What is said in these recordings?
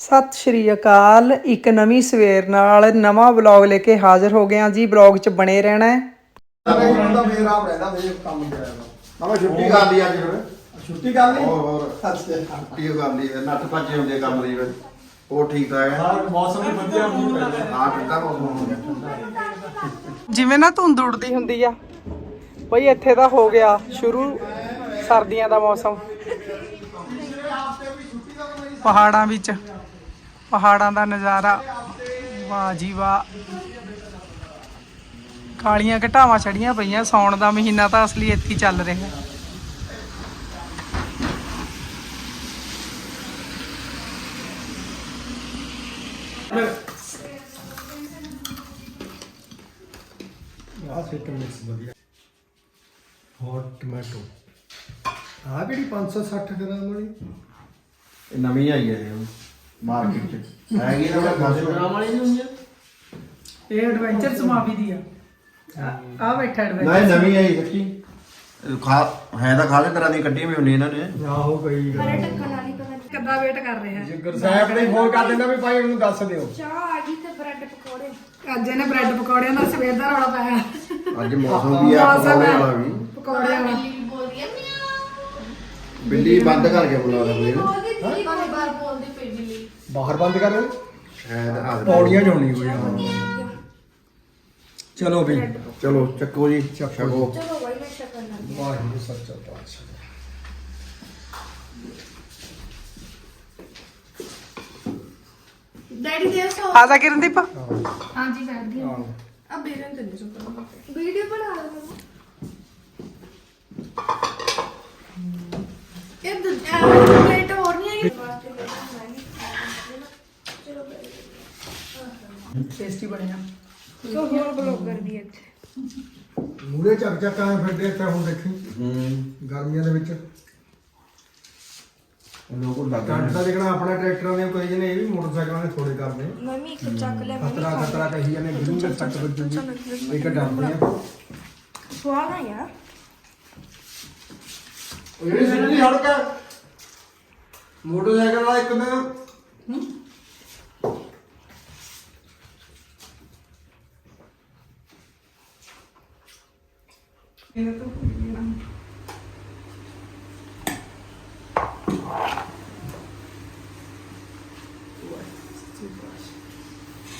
ਸਤਿ ਸ਼੍ਰੀ ਅਕਾਲ। ਇੱਕ ਨਵੀਂ ਸਵੇਰ ਨਾਲ ਨਵਾਂ ਵਲੌਗ ਲੈ ਕੇ ਹਾਜ਼ਰ ਹੋ ਗਏ ਹਾਂ ਜੀ। ਵਲੌਗ 'ਚ ਬਣੇ ਰਹਿਣਾ ਹੈ। ਅਰੇ ਹੁੰਦਾ ਫੇਰ ਆਪ ਰਹਿੰਦਾ ਫੇਰ ਕੰਮ ਕਰਿਆ ਨਾ ਮੈਂ ਛੁੱਟੀ ਕਰ ਲਈ ਅੱਜ ਫਿਰ। ਛੁੱਟੀ ਕਰ ਲਈ? ਹੋਰ ਹੋਰ। ਅੱਛਾ ਛੁੱਟੀ ਕਰ ਲਈ? ਫਿਰ ਨੱਠ ਭੱਜੇ ਹੁੰਦੇ ਕੰਮ ਦੀ ਫਿਰ। ਹੋਰ ਠੀਕ ਠਾਕ ਹੈ? ਹਾਂ ਮੌਸਮ ਵੀ ਵਧੀਆ ਮੀਂਹ ਪੈ ਰਿਹਾ ਹਾਂ ਠੰਡਾ ਮੌਸਮ ਹੋ ਗਿਆ। ਜਿਵੇਂ ਨਾ ਧੁੰਦ ਉੜਦੀ ਹੁੰਦੀ ਆ ਬਈ ਇੱਥੇ ਤਾਂ ਹੋ ਗਿਆ ਸ਼ੁਰੂ ਸਰਦੀਆਂ ਦਾ ਮੌਸਮ। ਪਹਾੜਾਂ ਵਿੱਚ। ਪਹਾੜਾਂ ਦਾ ਨਜ਼ਾਰਾ। ਵਾਹ ਜੀ ਵਾਹ। ਕਾਲੀਆਂ ਘਟਾਵਾਂ ਛੜੀਆਂ ਪਈਆਂ ਸੌਣ ਦਾ ਮਹੀਨਾ ਤਾਂ ਅਸਲੀ ਇੱਥੇ ਹੀ ਚੱਲ ਰਿਹਾ। ਆਹ ਸਿੱਟ ਮਿਕਸ ਵਧੀਆ। Hot tomato. ਆ ਕਿਹੜੀ 560 ਗ੍ਰਾਮ ਵਾਲੀ? ਇਹ ਨਵੀਂ ਆਈ ਹੈ ਇਹ ਮਾਰਕੀਟ ਚ। ਹੈਗੀ ਨਾ ਖਾਸੇ ਗ੍ਰਾਮ ਵਾਲੀ ਨਹੀਂ ਹੁੰਦੀ ਇਹ ਐਡਵੈਂਚਰ ਸਮਾਵੀ ਦੀ ਆ। ਆ ਬੈਠਾ ਨਾ ਇਹ ਨਵੀਂ ਆਈ ਸੱਚੀ। ਖਾ ਹੈ ਤਾਂ ਖਾਸੇ ਤਰ੍ਹਾਂ ਦੀ ਕੱਢੀ ਵੀ ਹੁੰਦੀ ਇਹਨਾਂ ਨੇ। ਆਹੋ ਗਈ ਕਿੱਦਾਂ ਵੇਟ ਕਰ ਰਿਹਾ। ਜੇ ਗੁਰਸਾਹਿਬ ਨੇ ਫੋਨ ਕਰ ਦਿੰਦਾ ਵੀ ਭਾਈ ਉਹਨੂੰ ਦੱਸ ਦਿਓ। ਚਾਹ ਆ ਗਈ ਤੇ ਬ੍ਰੈਡ ਪਕੌੜੇ। ਅੱਜ ਇਹਨੇ ਬ੍ਰੈਡ ਪਕੌੜਿਆਂ ਦਾ ਸਵੇਰ ਦਾ ਰੌਲਾ ਪਾਇਆ। ਅੱਜ ਮੌਸਮ ਵੀ ਆ ਮੌਸਮ ਹੈ। ਪਕੌੜੇ ਵਾਲਾ ਵੀ। ਪਕੌੜਿਆਂ ਦਾ ਬਿੱਲੀ ਵੀ ਬੋਲਦੀ ਆ ਮਿਆਉ ਬਿੱਲੀ ਬੰਦ ਕਰਕੇ ਬੁਲਾਉਂਦਾ ਕੋਈ ਨਾ। ਬੋਲਦੀ ਬਿੱਲੀ ਬਾਰ ਬਾਰ ਬੋਲਦੀ ਪਈ ਬਿੱਲੀ ਬਾਹਰ ਬੰਦ ਕਰ ਦੇ ਸ਼ਾਇਦ ਆ ਪੌੜੀਆਂ ਜੋਣੀ ਕੋਈ ਹਾਂ। ਚਲੋ ਵੀ ਚਲੋ ਚੱਕੋ ਜੀ ਚੱਕੋ। ਛਕੋ ਚਲੋ ਬਾਈ ਮੈਂ ਸ਼ਕਲ ਲੱਗੀ ਵਾਹਿਗੁਰੂ ਸੱਚਾ ਪਾਤਸ਼ਾਹ ਡੈਡੀ ਦੇ ਸੋ ਆ ਜਾ ਕਿਰਨਦੀਪ। ਹਾਂਜੀ ਬੈਠਦੀ ਹਾਂ। ਆਹੋ। ਆ ਬੇਰਨ ਤੇ ਨਹੀਂ ਸੁਣਦਾ ਵੀਡੀਓ ਬਣਾ ਲਓ। ਇਹ ਦੂਜਾ ਪਲੇਟ ਹੋਰ ਨਹੀਂ ਆਈ। ਚਲੋ ਟੇਸਟੀ ਬਣਿਆ ਸੋ ਹੋਰ ਬਲੌਗਰ ਦੀ ਇੱਥੇ। ਮੂਰੇ ਚੱਕ ਚੱਕ ਆਏ ਫਿਰਦੇ ਤੇ ਹੁਣ ਦੇਖੀ। ਹੂੰ। ਗਰਮੀਆਂ ਦੇ ਵਿੱਚ। ਲੋਕੋ ਕੱਟ ਤਾਂ ਦੇਖਣਾ ਆਪਣਾ ਟਰੈਕਟਰਾਂ ਦੇ ਕੋਈ ਜਿਹਨੇ ਇਹ ਵੀ ਮੋਟਰਸਾਈਕਲਾਂ ਦੇ ਥੋੜੇ ਕਰਦੇ ਮੰਮੀ ਇੱਕ ਚੱਕ ਲੈ ਮੰਮੀ ਖਤਰਾ ਖਤਰਾ ਕਹੀ ਜਾਂਦੇ ਬਿਲੂ ਦੇ ਸੱਟ ਵੱਜੂਗੀ। ਇੱਕ ਡਰਦੇ ਆ। ਸਵਾਦ ਆ ਯਾਰ ਉਹ ਜਿਹੜੀ ਸਿੱਧੀ ਸੜਕ ਹੈ ਮੋਟਰਸਾਈਕਲ ਵਾਲਾ ਇੱਕ ਦਿਨ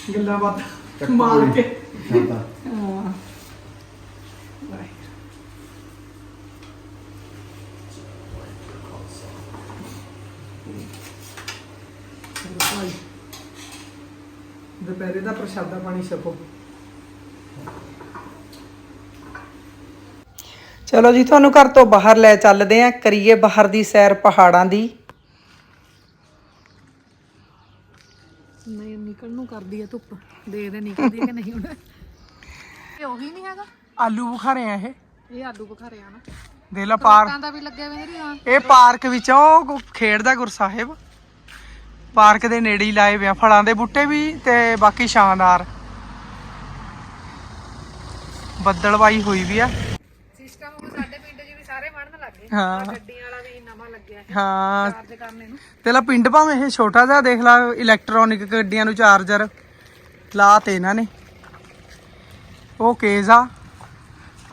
ਗੱਲਾਂ ਬਾਤ ਮਾਰ ਕੇ ਜਾਂਦਾ ਹਾਂ ਦੁਪਹਿਰੇ ਦਾ ਪ੍ਰਸ਼ਾਦਾ ਪਾਣੀ ਛਕੋ। ਚਲੋ ਜੀ ਤੁਹਾਨੂੰ ਘਰ ਤੋਂ ਬਾਹਰ ਲੈ ਚੱਲਦੇ ਆਂ। ਕਰੀਏ ਬਾਹਰ ਦੀ ਸੈਰ ਪਹਾੜਾਂ ਦੀ। ਨਹੀਂ ਨਿਕਲ ਨੂੰ ਕਰਦੀ ਆ ਧੁੱਪ। ਦੇਖਦੇ ਨਿਕਲਦੀ ਆ ਕਿ ਨਹੀਂ ਹੁਣ? ਇਹ ਉਹੀ ਨਹੀਂ ਹੈਗਾ? ਆਲੂ ਬੁਖਾਰੇ ਆ ਇਹ। ਇਹ ਆਲੂ ਬੁਖਾਰੇ ਆ ਨਾ। ਦੇ ਲਾ ਪਾਰਕ ਦਾ ਵੀ ਲੱਗਿਆ ਹੋਇਆ ਮੇਰੀ ਹਾਂ ਇਹ ਪਾਰਕ ਵਿੱਚ ਉਹ ਖੇਡਦਾ ਗੁਰਸਾਹਿਬ। ਪਾਰਕ ਦੇ ਨੇੜੇ ਹੀ ਲਾਏ ਹੋਏ ਆ ਫਲਾਂ ਦੇ ਬੂਟੇ ਵੀ ਤੇ ਬਾਕੀ ਸ਼ਾਨਦਾਰ। ਬੱਦਲਵਾਈ ਹੋਈ ਵੀ ਆ। ਸਿਸਟਮ ਉਹ ਸਾਡੇ ਪਿੰਡ 'ਚ ਵੀ ਸਾਰੇ ਵੜਨ ਲੱਗ ਗਏ। ਹਾਂ। ਗੱਡੀਆਂ ਵਾਲਾ ਵੀ ਨਵਾਂ ਲੱਗਿਆ ਹੈ। ਹਾਂ। ਚਾਰਜ ਕਰਨੇ ਨੂੰ। ਤੇ ਲਾ ਪਿੰਡ ਭਾਵੇਂ ਇਹ ਛੋਟਾ ਜਿਹਾ ਦੇਖ ਲਾ ਇਲੈਕਟ੍ਰੋਨਿਕ ਗੱਡੀਆਂ ਨੂੰ ਚਾਰਜਰ ਲਾ ਤੇ ਇਹਨਾਂ ਨੇ। ਉਹ ਕੇਸ ਆ।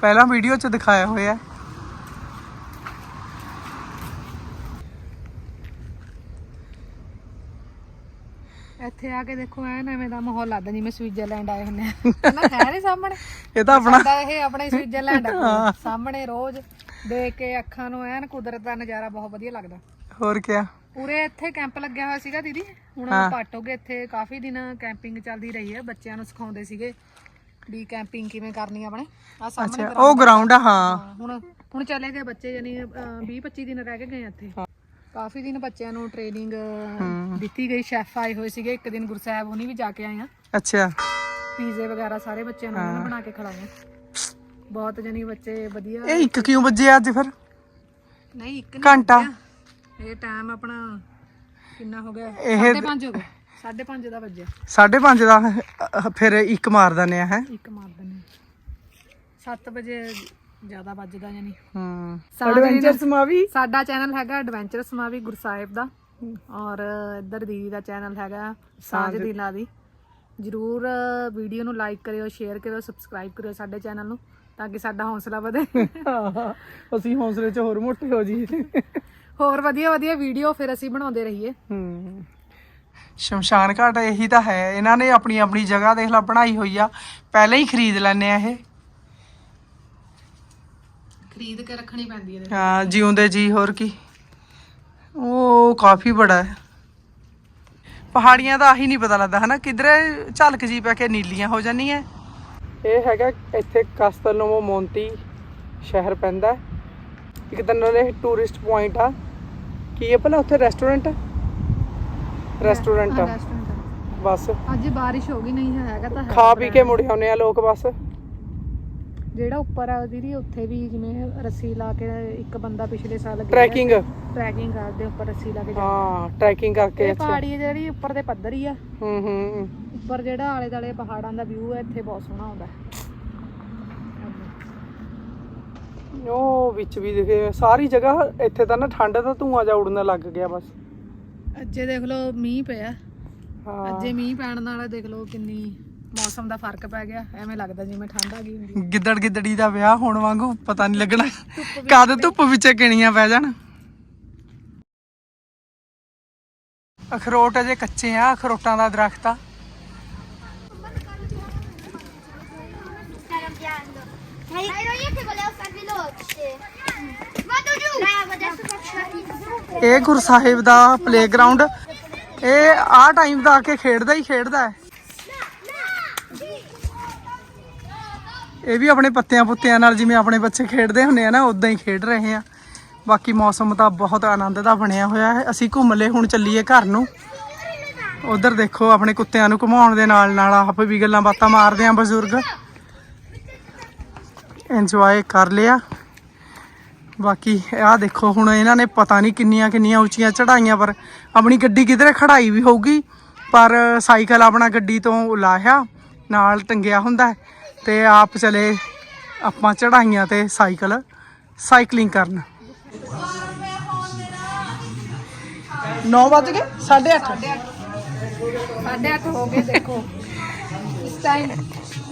ਪਹਿਲਾਂ ਵੀਡੀਓ 'ਚ ਦਿਖਾਇਆ ਹੋਇਆ। ਇੱਥੇ ਆ ਕੇ ਦੇਖੋ ਐਨ ਐਵੇਂ ਦਾ ਮਾਹੌਲ ਲੱਗਦਾ ਜਿਵੇਂ ਸਵਿਟਜ਼ਰਲੈਂਡ ਆਏ ਹੁੰਦੇ ਆ। ਨਾ ਹੈ ਨੀ ਸਾਹਮਣੇ? ਇਹ ਤਾਂ ਆਪਣਾ ਸਾਡਾ ਇਹ ਆਪਣੇ ਸਵਿਟਜ਼ਰਲੈਂਡ ਆ ਸਾਹਮਣੇ ਰੋਜ਼ ਦੇਖ ਕੇ ਅੱਖਾਂ ਨੂੰ ਐਨ ਕੁਦਰਤ ਦਾ ਨਜ਼ਾਰਾ ਬਹੁਤ ਵਧੀਆ ਲੱਗਦਾ। ਹੋਰ ਕਿਆ? ਪੂਰੇ ਇੱਥੇ ਕੈਂਪ ਲੱਗਿਆ ਹੋਇਆ ਸੀਗਾ ਦੀਦੀ। ਹੁਣ ਹਾਂ। ਪੱਟ ਹੋ ਗਏ ਇੱਥੇ ਕਾਫੀ ਦਿਨ ਕੈਂਪਿੰਗ ਚੱਲਦੀ ਰਹੀ ਹੈ। ਬੱਚਿਆਂ ਨੂੰ ਸਿਖਾਉਂਦੇ ਸੀਗੇ ਵੀ ਕੈਂਪਿੰਗ ਕਿਵੇਂ ਕਰਨੀ ਆਪਣੇ। ਆ ਸਾਹਮਣੇ ਉਹ ਗਰਾਊਂਡ ਆ ਹਾਂ। ਹਾਂ, ਹੁਣ ਹੁਣ ਚਲੇ ਗਏ ਬੱਚੇ ਯਾਨੀ 20 25 ਦਿਨ ਰਹਿ ਕੇ ਗਏ ਇੱਥੇ। ਕਾਫੀ ਦਿਨ ਬੱਚਿਆਂ ਨੂੰ ਟ੍ਰੇਨਿੰਗ ਦਿੱਤੀ ਗਈ। ਸ਼ੈਫ ਆਏ ਹੋਏ ਸੀਗੇ ਇੱਕ ਦਿਨ ਗੁਰਸਾਹਿਬ ਹੁਣੀ ਵੀ ਜਾ ਕੇ ਆਏ ਆ। ਅੱਛਾ। ਪੀਜ਼ੇ ਵਗੈਰਾ ਸਾਰੇ ਬੱਚਿਆਂ ਨੂੰ ਉਹਨਾਂ ਨੇ ਬਣਾ ਕੇ ਖਿਲਾਏ ਬਹੁਤ ਜਣੀ ਬੱਚੇ ਵਧੀਆ। ਇਹ ਇੱਕ ਕਿਉਂ ਵੱਜੇ ਅੱਜ ਫਿਰ? ਨਹੀਂ ਇੱਕ ਘੰਟਾ। ਇਹ ਟਾਈਮ ਆਪਣਾ ਕਿੰਨਾ ਹੋ ਗਿਆ? ਇਹ- 5:30 ਹੋ ਗਿਆ 5:30 ਦਾ ਵੱਜਿਆ। 5:30 ਦਾ ਫਿਰ ਇੱਕ ਮਾਰ ਦਨੇ ਆ ਹੈ? ਇੱਕ ਮਾਰ ਦਿੰਦੇ 7 ਵਜੇ ਜ਼ਿਆਦਾ ਵੱਜਦਾ ਯਾਨੀ। ਹੂੰ। ਐਡਵੈਂਚਰ ਸਮਾਵੀ? ਸਾਡਾ ਚੈਨਲ ਹੈਗਾ ਐਡਵੈਂਚਰਸ ਮਾਵੀ ਗੁਰਸਾਹਿਬ ਦਾ। ਔਰ ਇੱਧਰ ਦੀਦੀ ਦਾ ਚੈਨਲ ਹੈਗਾ ਸਾਂਝ ਦੀ। ਜਰੂਰ ਵੀਡੀਓ ਨੂੰ ਲਾਈਕ ਕਰਿਓ ਸ਼ੇਅਰ ਕਰਿਓ ਸਬਸਕ੍ਰਾਈਬ ਕਰਿਓ ਸਾਡੇ ਚੈਨਲ ਨੂੰ ਤਾਂ ਕਿ ਸਾਡਾ ਹੌਸਲਾ ਵਧੇ। ਅਸੀਂ ਹੌਸਲੇ 'ਚ ਹੋਰ ਮੋਟੇ ਹੋ ਜੀ। ਹੋਰ ਵਧੀਆ ਵਧੀਆ ਵੀਡੀਓ ਫਿਰ ਅਸੀਂ ਬਣਾਉਂਦੇ ਰਹੀਏ। ਹੂੰ। ਸ਼ਮਸ਼ਾਨ ਘਾਟ ਇਹੀ ਤਾਂ ਹੈ। ਇਹਨਾਂ ਨੇ ਆਪਣੀ ਆਪਣੀ ਜਗ੍ਹਾ ਦੇਖ ਲਾ ਬਣਾਈ ਹੋਈ ਆ। ਪਹਿਲਾਂ ਹੀ ਖਰੀਦ ਲੈਣੇ ਆ ਇਹ। ਖਰੀਦ ਕੇ ਰੱਖਣੀ ਪੈਂਦੀ ਹੈ ਹਾਂ ਜਿਉਂਦੇ ਜੀ ਹੋਰ ਕੀ? ਉਹ ਕਾਫੀ ਬੜਾ ਹੈ। ਪਹਾੜੀਆਂ ਦਾ ਆਹੀ ਨਹੀਂ ਪਤਾ ਲੱਗਦਾ ਹਨਾ? ਕਿਧਰੇ ਝਲਕ ਜੀ ਪੈ ਕੇ ਨੀਲੀਆਂ ਹੋ ਜਾਂਦੀਆਂ। ਇਹ ਹੈਗਾ ਇੱਥੇ ਕਸਤਲਨੋਵੋ ਮੋਂਤੀ ਸ਼ਹਿਰ ਪੈਂਦਾ ਹੈ। ਇੱਕ ਤਾਂ ਨਾਲੇ ਟੂਰਿਸਟ ਪੁਆਇੰਟ ਆ। ਕੀ ਹੈ ਭਲਾ ਉੱਥੇ ਰੈਸਟੋਰੈਂਟ ਰੈਸਟੋਰੈਂਟ ਆ। ਬਸ। ਅੱਜ ਬਾਰਿਸ਼ ਹੋ ਗਈ ਨਹੀਂ ਹੈਗਾ ਤਾਂ ਹੈ ਖਾ ਪੀ ਕੇ ਮੁੜ ਆਉਂਦੇ ਆ ਲੋਕ ਬਸ। ਜਿਹੜਾ ਉੱਪਰ ਆ ਦੀਦੀ ਉੱਥੇ ਵੀ ਜਿਵੇਂ ਰੱਸੀ ਲਾ ਕੇ ਇੱਕ ਬੰਦਾ ਪਿਛਲੇ ਸਾਲ ਗਿਆ। ਟਰੈਕਿੰਗ ਟਰੈਕਿੰਗ ਕਰਦੇ ਉੱਪਰ ਰੱਸੀ ਲਾ ਕੇ ਜਾਂਦਾ ਹਾਂ ਟਰੈਕਿੰਗ ਕਰਕੇ ਇਹ ਇੱਥੇ। ਪਹਾੜੀ ਜਿਹੜੀ ਉੱਪਰ ਦੇ ਪੱਧਰ ਹੀ ਆ। ਹੂੰ ਹੂੰ। ਉੱਪਰ ਜਿਹੜਾ ਆਲੇ ਦਾਲੇ ਪਹਾੜਾਂ ਦਾ ਵਿਊ ਹੈ ਇੱਥੇ ਬਹੁਤ ਸੋਹਣਾ ਆਉਂਦਾ ਉਹ ਵਿੱਚ ਵੀ ਦਿਖੇ ਸਾਰੀ ਜਗ੍ਹਾ ਇੱਥੇ ਤਾਂ ਨਾ ਠੰਡ ਦਾ ਧੂਆਂ ਜਾ ਉੜਨ ਲੱਗ ਗਿਆ ਬਸ। ਅੱਜੇ ਦੇਖ ਲਓ ਮੀਂਹ ਪਿਆ। ਹਾਂ। ਅੱਜੇ ਮੀਂਹ ਪੈਣ ਨਾਲ ਦੇਖ ਲਓ ਕਿੰਨੀ ਮੌਸਮ ਦਾ ਫ਼ਰਕ ਪੈ ਗਿਆ ਐਵੇਂ ਲੱਗਦਾ ਜਿਵੇਂ ਠੰਡ ਆ ਗਈ ਹੁੰਦੀ ਗਿੱਦੜ ਗਿੱਦੜੀ ਦਾ ਵਿਆਹ ਹੋਣ ਵਾਂਗੂ ਪਤਾ ਨਹੀਂ ਲੱਗਣਾ ਕਦ ਧੁੱਪ ਵਿੱਚ ਕਿਣੀਆਂ ਪੈ ਜਾਣ। ਅਖਰੋਟ ਅਜੇ ਕੱਚੇ ਆ ਅਖਰੋਟਾਂ ਦਾ ਦਰਖਤ ਆ. ਇਹ ਗੁਰਸਾਹਿਬ ਦਾ ਪਲੇਗਰਾਉਂਡ ਇਹ ਆ ਟਾਈਮ ਦਾ ਆ ਕੇ ਖੇਡਦਾ ਹੀ ਖੇਡਦਾ ਹੈ। ਇਹ ਵੀ ਆਪਣੇ ਪੱਤਿਆਂ ਪੁੱਤਿਆਂ ਨਾਲ ਜਿਵੇਂ ਆਪਣੇ ਬੱਚੇ ਖੇਡਦੇ ਹੁੰਦੇ ਆ ਨਾ ਉਦਾਂ ਹੀ ਖੇਡ ਰਹੇ ਆ। ਬਾਕੀ ਮੌਸਮ ਤਾਂ ਬਹੁਤ ਆਨੰਦ ਦਾ ਬਣਿਆ ਹੋਇਆ ਹੈ। ਅਸੀਂ ਘੁੰਮ ਲਏ, ਹੁਣ ਚੱਲੀਏ ਘਰ ਨੂੰ। ਉਧਰ ਦੇਖੋ, ਆਪਣੇ ਕੁੱਤਿਆਂ ਨੂੰ ਘੁਮਾਉਣ ਦੇ ਨਾਲ ਨਾਲ ਆਪ ਵੀ ਗੱਲਾਂ ਬਾਤਾਂ ਮਾਰਦੇ ਆ ਬਜ਼ੁਰਗ। ਇੰਜੋਏ ਕਰ ਲਿਆ। ਬਾਕੀ ਆਹ ਦੇਖੋ, ਹੁਣ ਇਹਨਾਂ ਨੇ ਪਤਾ ਨਹੀਂ ਕਿੰਨੀਆਂ ਕਿੰਨੀਆਂ ਉੱਚੀਆਂ ਚੜਾਈਆਂ ਪਰ ਆਪਣੀ ਗੱਡੀ ਕਿਧਰੇ ਖੜਾਈ ਵੀ ਹੋਊਗੀ। ਪਰ ਸਾਈਕਲ ਆਪਣਾ ਗੱਡੀ ਤੋਂ ਲਾਹਿਆ, ਨਾਲ ਟੰਗਿਆ ਹੁੰਦਾ ਤੇ ਆਪ ਚਲੇ ਆਪਾਂ ਚੜਾਈਆਂ ਤੇ ਸਾਈਕਲ ਸਾਈਕਲਿੰਗ ਕਰਨ। 9 ਵਜ ਗਏ? 8:30 ਸਾਡੇ ਅੱਠ। ਹੋ ਗਏ ਦੇਖੋ। ਇਸ ਟਾਈਮ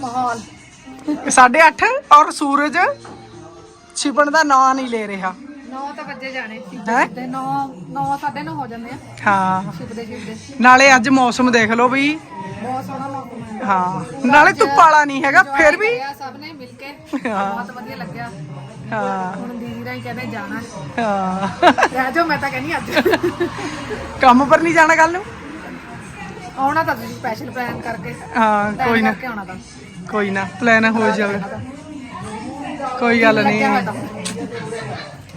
ਮਾਹੌਲ। 8:30 ਔਰ ਸੂਰਜ ਛਿਪਣ ਦਾ ਨਾਂ ਨਹੀਂ ਲੈ ਰਿਹਾ। 9 ਤਾਂ ਵੱਜੇ ਜਾਣੇ ਹੈਂ? ਤੇ 9 9 9:30 ਹੋ ਜਾਂਦੇ ਆ। ਹਾਂ। ਛਿਪਦੇ ਛਿਪਦੇ ਨਾਲੇ ਅੱਜ ਮੌਸਮ ਦੇਖ ਲਓ ਵੀ ਬਹੁਤ ਸੋਹਣਾ ਮੌਸਮ ਹੈ ਹਾਂ ਨਾਲੇ ਧੁੱਪ ਵਾਲਾ ਨਹੀਂ ਹੈਗਾ ਫਿਰ ਵੀ। ਸਭ ਨੇ ਮਿਲ ਕੇ। ਬਹੁਤ ਵਧੀਆ ਲੱਗਿਆ। ਹਾਂ। ਹੁਣ ਦੀਦੀ ਰਾਈ ਕਹਿੰਦੇ ਜਾਣਾ। ਹਾਂ। ਰਹਿ ਜਾਓ ਮੈਂ ਤਾਂ ਕਹਿੰਦੀ ਅੱਜ। ਕੰਮ ਪਰ ਨਹੀਂ ਜਾਣਾ ਕੱਲ ਨੂੰ? ਆਉਣਾ ਤਾਂ ਤੁਸੀਂ ਸਪੈਸ਼ਲ ਪਲਾਨ ਕਰਕੇ। ਹਾਂ ਕੋਈ plan ਨਾ। ਕਰਕੇ ਆਉਣਾ ਤਾਂ। ਕੋਈ ਨਾ ਪਲਾਨ ਹੋ ਜਾਵੇ। ਕੋਈ ਗੱਲ ਲੱਗਿਆ ਹੋਇਆ ਨਹੀਂ ਤਾਂ।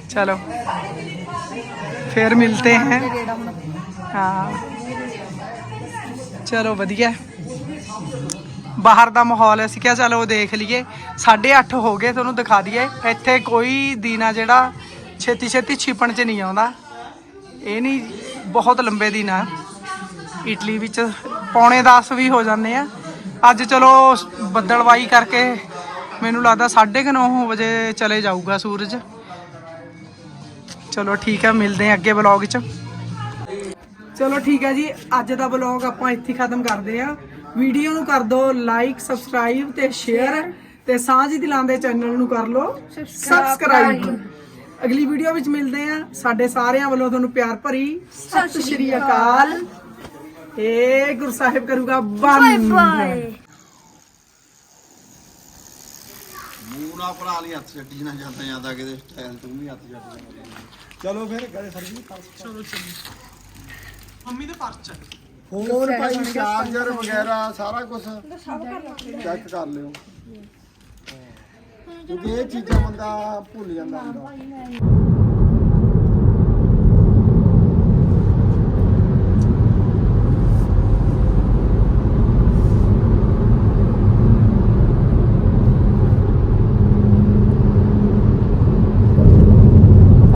ਚਲੋ। ਫਿਰ ਮਿਲਤੇ हैं ਤੇ ਗੇੜਾ ਹੁਣ। ਹਾਂ। ਚਲੋ ਵਧੀਆ। ਬਾਹਰ ਦਾ ਮਾਹੌਲ ਅਸੀਂ ਕਿਹਾ ਚਲੋ ਦੇਖ ਲਈਏ। 8:30 ਹੋ ਗਏ, ਤੁਹਾਨੂੰ ਦਿਖਾ ਦਈਏ। ਇੱਥੇ ਕੋਈ ਦਿਨ ਆ ਜਿਹੜਾ ਛੇਤੀ ਛੇਤੀ ਛਿਪਣ ਚ ਨਹੀਂ ਆਉਂਦਾ। ਇਹ ਨਹੀਂ, ਬਹੁਤ ਲੰਬੇ ਦਿਨ। ਆ ਇਟਲੀ ਵਿੱਚ ਪੌਣੇ 10 ਵੀ ਹੋ ਜਾਂਦੇ ਆ। ਅੱਜ ਚਲੋ ਬੱਦਲਵਾਈ ਕਰਕੇ ਮੈਨੂੰ ਲੱਗਦਾ 9:30 ਵਜੇ ਚਲੇ ਜਾਊਗਾ ਸੂਰਜ। ਚਲੋ ਠੀਕ ਹੈ ਮਿਲਦੇ ਆ ਅੱਗੇ ਵਲੌਗ 'ਚ। ਚਲੋ ਠੀਕ ਹੈ ਜੀ ਅੱਜ ਦਾ ਵਲੌਗ ਆਪਾਂ ਇੱਥੇ ਖਤਮ ਕਰਦੇ ਆ ਵੀਡੀਓ ਨੂੰ ਕਰ ਦਿਓ ਲਾਈਕ ਸਬਸਕ੍ਰਾਈਬ ਤੇ ਸ਼ੇਅਰ ਤੇ ਸਾਂਝ ਦਿਲਾਂ ਦੇ ਚੈਨਲ ਨੂੰ ਕਰ ਲਓ। ਸਬਸਕ੍ਰਾਈਬ ਅਗਲੀ ਵੀਡੀਓ ਵਿੱਚ ਮਿਲਦੇ ਆ ਸਾਡੇ ਸਾਰਿਆਂ ਵੱਲੋਂ ਤੁਹਾਨੂੰ ਪਿਆਰ ਭਰੀ ਸਤਿ ਸ਼੍ਰੀ ਅਕਾਲ। ਏ ਗੁਰਸਾਹਿਬ ਕਰੂਗਾ ਬੰਦ। ਮੂੰਹ ਨਾ ਭਰਾ ਲਈ ਹੱਥ ਛੱਡੀ ਨਾ ਜਾਂਦਾ ਜਾਂਦਾ ਕਿਤੇ ਸਟਾਈਲ ਤੂੰ ਵੀ ਹੱਥ ਛੱਡ ਚਲੋ ਫਿਰ ਗਲੇ ਸਰ ਜੀ ਚਲੋ ਚਲੀ ਮੰਮੀ ਦੇ ਪਰਚ ਫੋਨ ਭਾਈ ਚਾਰਜਰ ਵਗੈਰਾ ਸਾਰਾ ਕੁਝ ਚੈੱਕ ਕਰ ਲਿਓ। ਕਿਉਂਕਿ ਇਹ ਚੀਜ਼ਾਂ ਬੰਦਾ ਭੁੱਲ ਜਾਂਦਾ ਹੁੰਦਾ।